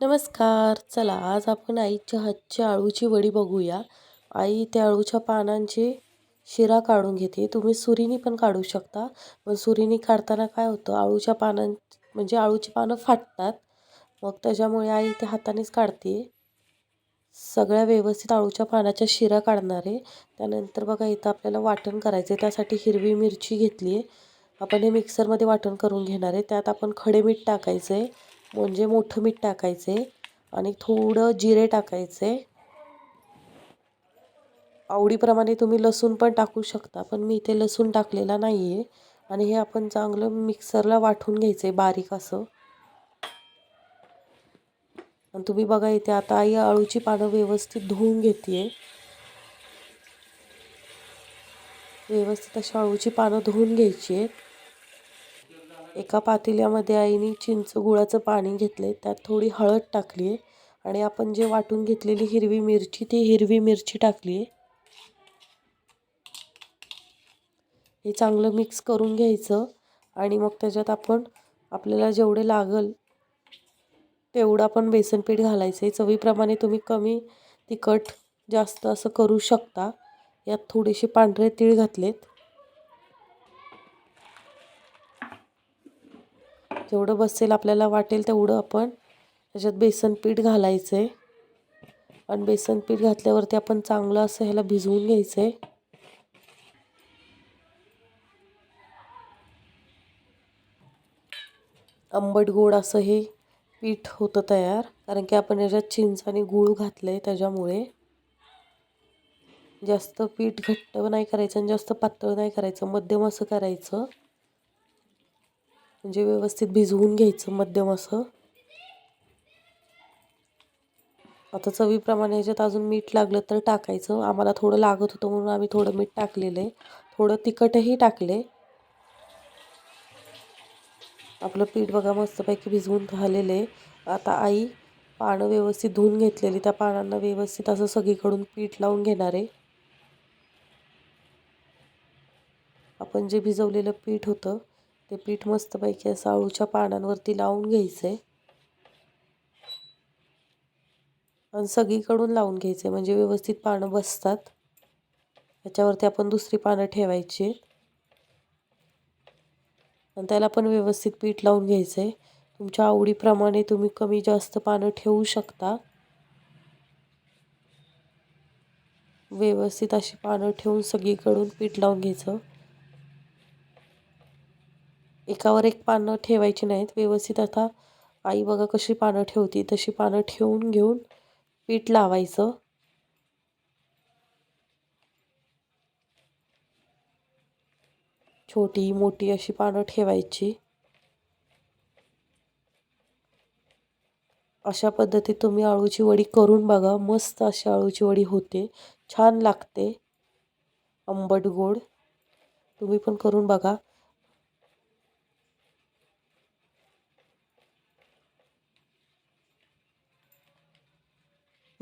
नमस्कार. चला आज आपण आईच्या हातची आळूची वडी बघूया. आई त्या आळूच्या पानांची शिरा काढून घेते. तुम्ही सुरीनी पण काढू शकता. पण सुरीनी काढताना काय होतं? आळूच्या पानां म्हणजे आळूची पानं फाटतात. मग त्याच्यामुळे आई ते हातानेच काढते. सगळ्या व्यवस्थित आळूच्या पानाच्या शिरा काढणार. आहे त्यानंतर बघा इथं आपल्याला वाटण करायचं आहे त्यासाठी हिरवी मिरची घेतली आहे आपण हे मिक्सरमध्ये वाटण करून घेणार आहे. त्यात आपण खडे मीठ टाकायचं आहे म्हणजे मोठं मीठ टाकायचे आणि थोडं जिरे टाकायचे. आवडीप्रमाणे तुम्ही लसूण पण टाकू शकता पण मी इथे लसूण टाकलेला नाही आहे आणि हे आपण चांगलं मिक्सरला वाटून घ्यायचं आहे बारीक असं. आणि तुम्ही बघा इथे आता आई आळूची पानं व्यवस्थित धुवून घेते व्यवस्थित अशी आळूची पानं धुवून घ्यायची आहेत. एका पातेल्यामध्ये आईने चिंच गुळाचं पाणी घेतलं आहे त्यात थोडी हळद टाकली आहे आणि आपण जे वाटून घेतलेली हिरवी मिरची ती हिरवी मिरची टाकली आहे हे चांगलं मिक्स करून घ्यायचं आणि मग त्याच्यात आपण आपल्याला जेवढे लागल तेवढं आपण बेसन पीठ घालायचं आहे चवीप्रमाणे तुम्ही कमी तिखट जास्त असं करू शकता. यात थोडेसे पांढरे तीळ घातलेत. जेवढं बसेल आपल्याला वाटेल तेवढं आपण त्याच्यात बेसन पीठ घालायचं आहे आणि बेसन पीठ घातल्यावरती आपण चांगलं असं ह्याला भिजवून घ्यायचं आहे आंबट गोड असं हे पीठ होतं तयार. कारण की आपण याच्यात चिंच आणि गूळ घातलं आहे त्याच्यामुळे. जास्त पीठ घट्ट नाही करायचं आणि जास्त पातळ नाही करायचं. मध्यम असं करायचं. म्हणजे व्यवस्थित भिजवून घ्यायचं मध्यम असं. आता चवीप्रमाणे याच्यात अजून मीठ लागलं तर टाकायचं. आम्हाला थोडं लागत होतं म्हणून आम्ही थोडं मीठ टाकलेलं आहे. थोडं तिखटही टाकले आपलं पीठ बघा मस्तपैकी भिजवून झालेलं आहे. आता आई पानं व्यवस्थित धुवून घेतलेली. त्या पानांना व्यवस्थित असं सगळीकडून पीठ लावून घेणार आहे. आपण जे भिजवलेलं पीठ होतं ते पीठ मस्तपैकी असं आळूच्या पानांवरती लावून घ्यायचं आहे आणि सगळीकडून लावून घ्यायचे म्हणजे व्यवस्थित पानं बसतात. त्याच्यावरती आपण दुसरी पानं ठेवायची. आणि त्याला पण व्यवस्थित पीठ लावून घ्यायचं आहे तुमच्या आवडीप्रमाणे तुम्ही कमी जास्त पानं ठेवू शकता. व्यवस्थित अशी पानं ठेवून सगळीकडून पीठ लावून घ्यायचं. एकावर एक पानं ठेवायची नाहीत. व्यवस्थित आता आई बघा कशी पानं ठेवती. तशी पानं ठेवून घेऊन पीठ लावायचं. छोटी मोठी अशी पानं ठेवायची. अशा पद्धतीत तुम्ही आळूची वडी करून बघा. मस्त अशी आळूची वडी होते. छान लागते. आंबट गोड. तुम्ही पण करून बघा.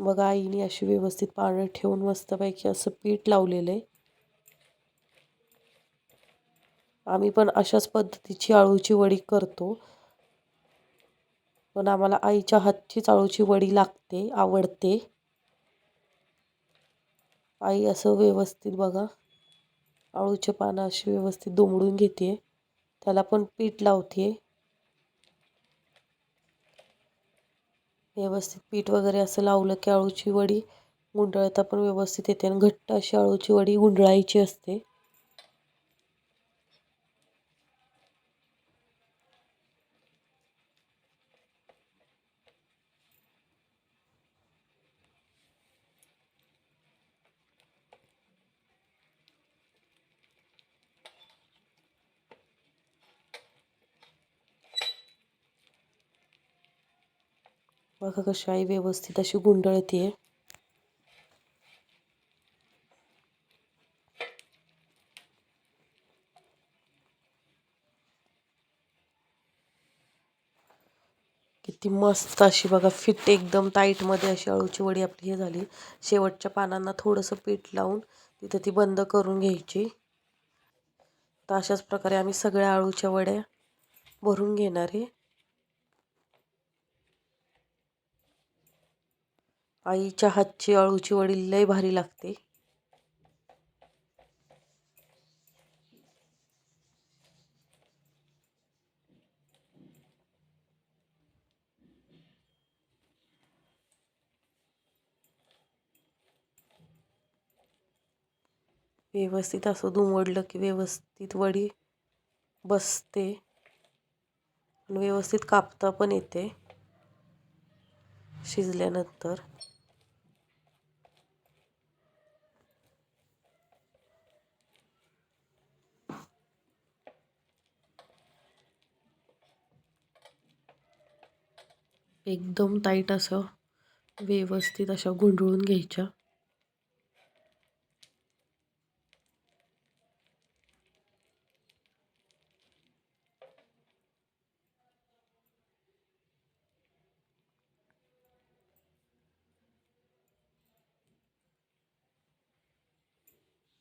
मग आईने अशी व्यवस्थित पानं ठेवून मस्तपैकी असं पीठ लावलेलं आहे. आम्ही पण अशाच पद्धतीची आळूची वडी करतो. पण आम्हाला आईच्या हातचीच आळूची वडी लागते आवडते. आई असं व्यवस्थित बघा आळूचे पानं अशी व्यवस्थित दुमडून घेते. त्याला पण पीठ लावते. व्यवस्थित पीठ वगैरे असं लावलं की अळूची वडी गुंडाळता पण व्यवस्थित येते आणि घट्ट अशी अळूची वडी गुंडाळायची असते. बघा कशी आई व्यवस्थित अशी गुंडळते. किती मस्त अशी बघा फिट एकदम टाईटमध्ये अशी अळूची वडी आपली हे झाली. शेवटच्या पानांना थोडंसं पीठ लावून तिथं ती बंद करून घ्यायची. तर अशाच प्रकारे आम्ही सगळ्या अळूच्या वड्या भरून घेणार आहे. आईच्या हातची अळूची वडी लय भारी लागते. व्यवस्थित असं दुमडलं की व्यवस्थित वडी बसते. आणि व्यवस्थित कापता पण येते. शिजल्यानंतर एकदम टाईट असं व्यवस्थित अशा गुंडळून घ्यायच्या.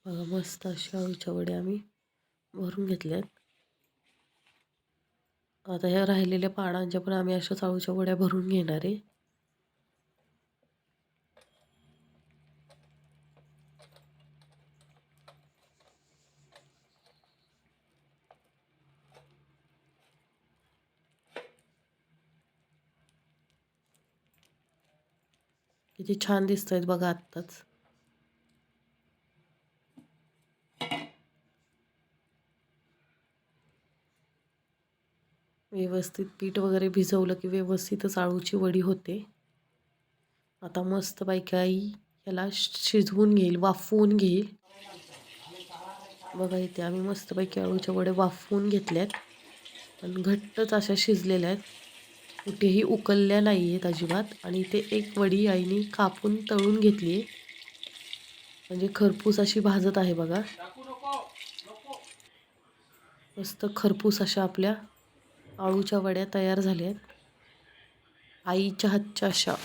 बघा मस्त अशा अळूच्या वड्या आम्ही भरून घेतल्यात. आता ह्या राहिलेल्या पानांच्या पण आम्ही अशा चाळूच्या वड्या भरून घेणार आहे. किती छान दिसत आहेत बघा आत्ताच. व्यवस्थित पीठ वगैरे भिजवलं की व्यवस्थितच आळूची वडी होते. आता मस्त आई याला शिजवून घेईल वाफवून घेईल. बघा इथे आम्ही मस्तपैकी आळूच्या वड्या वाफवून घेतल्यात. आणि घट्टच अशा शिजलेल्या आहेत. कुठेही उकलल्या नाही आहेत अजिबात. आणि इथे एक वडी आईने कापून तळून घेतली आहे. म्हणजे खरपूस अशी भाजत आहे बघा. मस्त खरपूस अशा आपल्या आळूच्या वड्या तयार झाल्या आहेत. आईच्या हातच्या अशा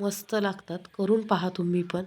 मस्त लागतात. करून पहा तुम्ही पण.